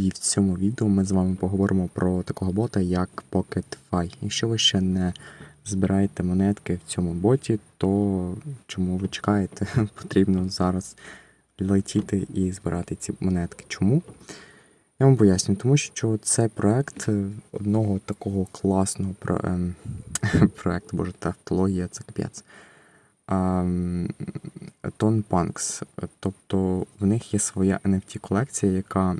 І в цьому відео ми з вами поговоримо про такого бота, як PocketFi. Якщо ви ще не збираєте монетки в цьому боті, то чому ви чекаєте? Потрібно зараз летіти і збирати ці монетки. Чому? Я вам поясню, тому що це проект одного такого класного про, ем, проекту, боже, тавтологія, це капець. Ем, Ton Punks. Тобто в них є своя NFT колекція, яка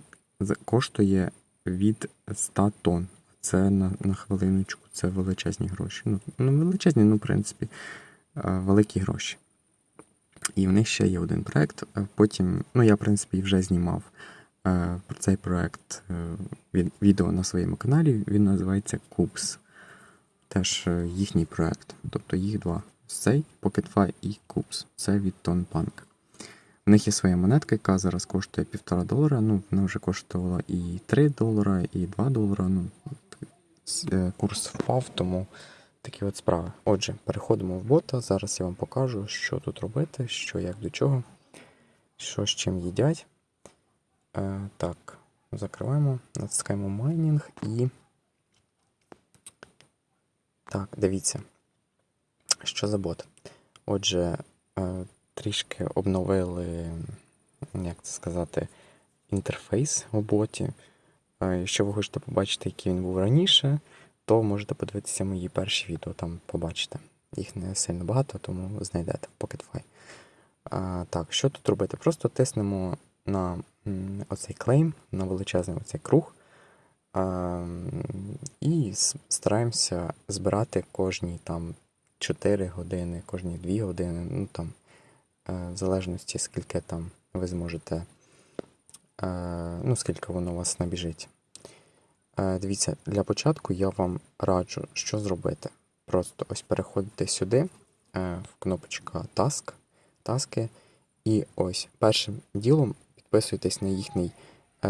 коштує від 100 тонн. Це на, на хвилиночку, це величезні гроші. Ну, не величезні, ну, в принципі, е, великі гроші. І в них ще є один проект. Е, Потім, ну я, в принципі, вже знімав е, про цей проект е, відео на своєму каналі. Він називається Cubes. Теж е, їхній проект. Тобто їх два. Цей PocketFi і Cubes. Це від Tonpunk. У них є своя монетка, яка зараз коштує півтора долара. Ну, вона вже коштувала і 3 долара, і 2 долара. Ну, е, курс впав, тому такі от справи. Отже, переходимо в бота. Зараз я вам покажу, що тут робити, що як до чого, що з чим їдять. Е, так, закриваємо, натискаємо майнінг і. Так, дивіться. Що за бот? Отже, е, трішки обновили, як це сказати, інтерфейс у боті. Е, Якщо ви хочете побачити, який він був раніше, то можете подивитися мої перші відео, там побачите. Їх не сильно багато, тому знайдете в PocketFi. А, так, що тут робити? Просто тиснемо на оцей клейм, на величезний оцей круг. А, і стараємося збирати кожні там 4 години, кожні 2 години, ну там, е, в залежності, скільки там ви зможете, е, ну, скільки воно у вас набіжить. Е, Дивіться, для початку я вам раджу, що зробити. Просто ось переходите сюди, е, в кнопочка Task, таски, і ось першим ділом підписуйтесь на їхній е,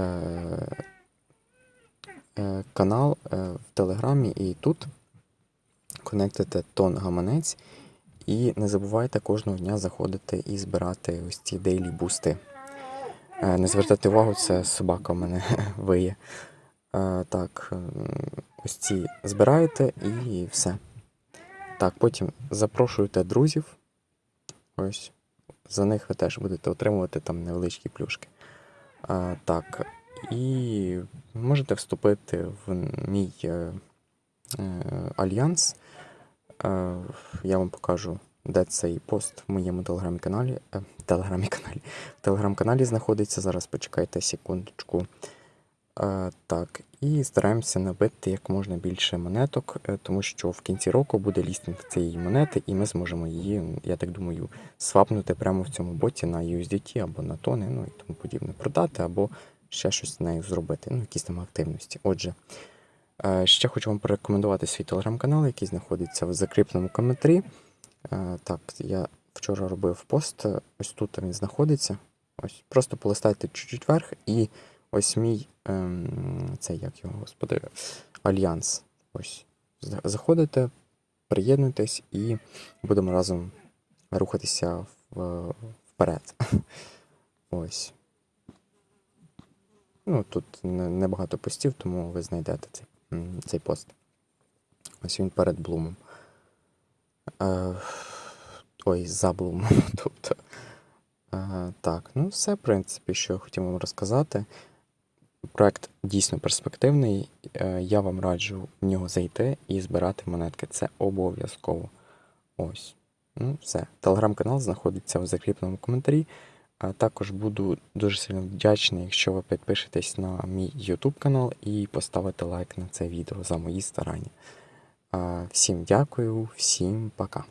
е, канал е, в Телеграмі і тут конектите тон гаманець. І не забувайте кожного дня заходити і збирати ось ці дейлі бусти. Е, Не звертайте увагу, це собака в мене виє. Е, Так, ось ці збираєте і все. Так, потім запрошуєте друзів. Ось. За них ви теж будете отримувати там невеличкі плюшки. А, так. І можете вступити в мій е, е, альянс. Е, я вам покажу, де цей пост в моєму телеграм-каналі. Е, телеграмі-каналі. В телеграм-каналі знаходиться. Зараз почекайте секундочку. Е, так, і стараємося набити як можна більше монеток, тому що в кінці року буде лістинг цієї монети, і ми зможемо її, я так думаю, свапнути прямо в цьому боті на USDT або на тони, ну і тому подібне, продати, або ще щось з нею зробити, ну, якісь там активності. Отже, ще хочу вам порекомендувати свій телеграм-канал, який знаходиться в закріпленому коментарі. Е, Так, я вчора робив пост, е, ось тут він знаходиться. Ось, просто полистайте чуть-чуть вверх і ось мій ем, це як його, господи, альянс. Ось. Заходите, приєднуйтесь і будемо разом рухатися вперед. Ось. Ну, тут не- небагато постів, тому ви знайдете цей, цей пост. Ось він перед блумом. Е, ой, за блумом. Тобто. Е, так, ну все, в принципі, що я хотів вам розказати. Проект дійсно перспективний. Е, Я вам раджу в нього зайти і збирати монетки. Це обов'язково. Ось. Ну, все. Телеграм-канал знаходиться в закріпленому коментарі. А також буду дуже сильно вдячний, якщо ви підпишетесь на мій YouTube канал і поставите лайк на це відео за мої старання. Всім дякую, всім пока.